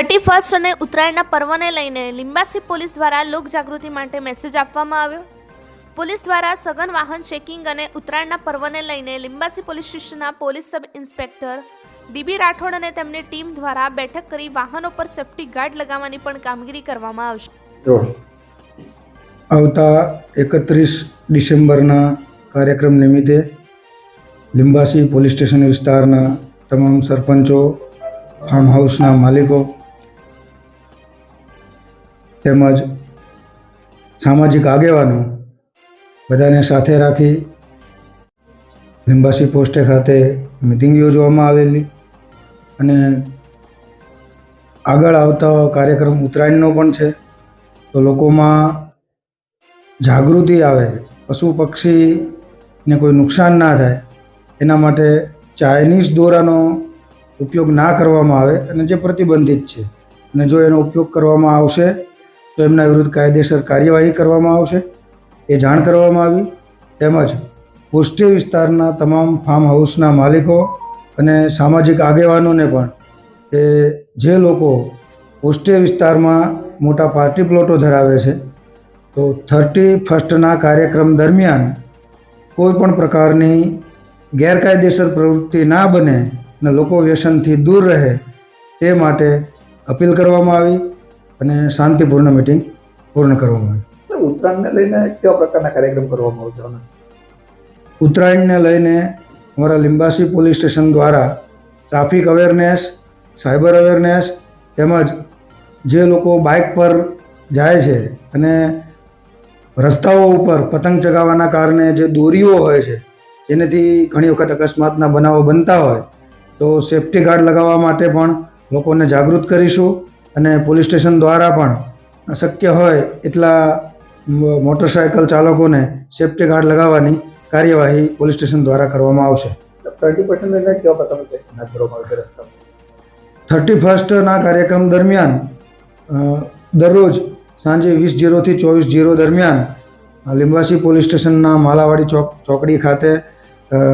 Thirty first અને ઉત્તરાયણના પર્વને લઈને લિંબાસી પોલીસ દ્વારા લોકજાગૃતિ માટે મેસેજ આપવામાં આવ્યો. પોલીસ દ્વારા સઘન વાહન ચેકિંગ અને ઉત્તરાયણના પર્વને લઈને લિંબાસી પોલીસ સ્ટેશનના police sub inspector DB Rathod અને તેમની ટીમ દ્વારા બેઠક કરી વાહનો પર સેફ્ટી ગાર્ડ લગાવવાની પણ કામગીરી કરવામાં આવશે. આવતા એકત્રીસ ડિસેમ્બરના કાર્યક્રમ નિમિત્તે લિંબાસી પોલીસ સ્ટેશન વિસ્તારના તમામ સરપંચો ફાર્મ હાઉસના માલિકો તેમજ સામાજિક આગેવાનો બધાને સાથે રાખી લિંબાસી પોસ્ટે ખાતે મિટિંગ યોજવામાં આવેલી અને આગળ આવતા કાર્યક્રમ ઉત્તરાયણનો પણ છે. તો લોકોમાં જાગૃતિ આવે, પશુ પક્ષીને કોઈ નુકસાન ના થાય, એના માટે ચાઇનીઝ દોરાનો ઉપયોગ ના કરવામાં આવે અને જે પ્રતિબંધિત છે. અને જો એનો ઉપયોગ કરવામાં આવશે તો એમના વિરુદ્ધ કાયદેસર કાર્યવાહી કરવામાં આવશે. એ જાણ કરવામાં આવી. તેમજ પુષ્ટિ વિસ્તારના તમામ ફાર્મ હાઉસના માલિકો અને સામાજિક આગેવાનોને પણ કે જે લોકો પુષ્ટિ વિસ્તારમાં મોટા પાર્ટી પ્લોટો ધરાવે છે, તો થર્ટી ફર્સ્ટના કાર્યક્રમ દરમિયાન કોઈ પણ પ્રકારની ગેરકાયદેસર પ્રવૃત્તિ ના બને અને લોકો વ્યસનથી દૂર રહે, તે માટે અપીલ કરવામાં આવી. અને શાંતિપૂર્ણ મિટિંગ પૂર્ણ કરવામાં આવી ઉત્તરાયણને લઈને કેવા પ્રકારના કાર્યક્રમ કરવામાં આવશે? ઉત્તરાયણને લઈને અમારા લિંબાસી પોલીસ સ્ટેશન દ્વારા ટ્રાફિક અવેરનેસ સાયબર અવેરનેસ તેમજ જે લોકો બાઇક પર જાય છે અને રસ્તાઓ ઉપર પતંગ ચગાવવાના કારણે જે દોરીઓ હોય છે જેનાથી ઘણી વખત અકસ્માતના બનાવો બનતા હોય તો સેફ્ટી ગાર્ડ લગાવવા માટે પણ લોકોને જાગૃત કરીશું અને પોલીસ સ્ટેશન દ્વારા પણ શક્ય હોય એટલા મોટરસાયકલ ચાલકોને સેફ્ટી ગાર્ડ લગાવવાની કાર્યવાહી પોલીસ સ્ટેશન દ્વારા કરવામાં આવશે. થર્ટી ફર્સ્ટના કાર્યક્રમ દરમિયાન દરરોજ સાંજે વીસ જીરોથી ચોવીસ જીરો દરમિયાન લીંબાસી પોલીસ સ્ટેશનના માલાવાડી ચોક ચોકડી ખાતે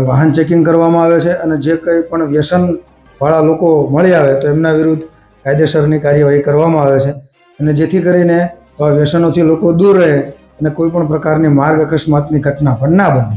વાહન ચેકિંગ કરવામાં આવે છે અને જે કંઈ પણ વ્યસનવાળા લોકો મળી આવે તો એમના વિરુદ્ધ કાયદેસરની કાર્યવાહી કરવામાં આવે છે અને જેથી કરીને વ્યસનોથી લોકો દૂર રહે અને કોઈ પણ પ્રકારની માર્ગ અકસ્માતની ઘટના પણ ના બને.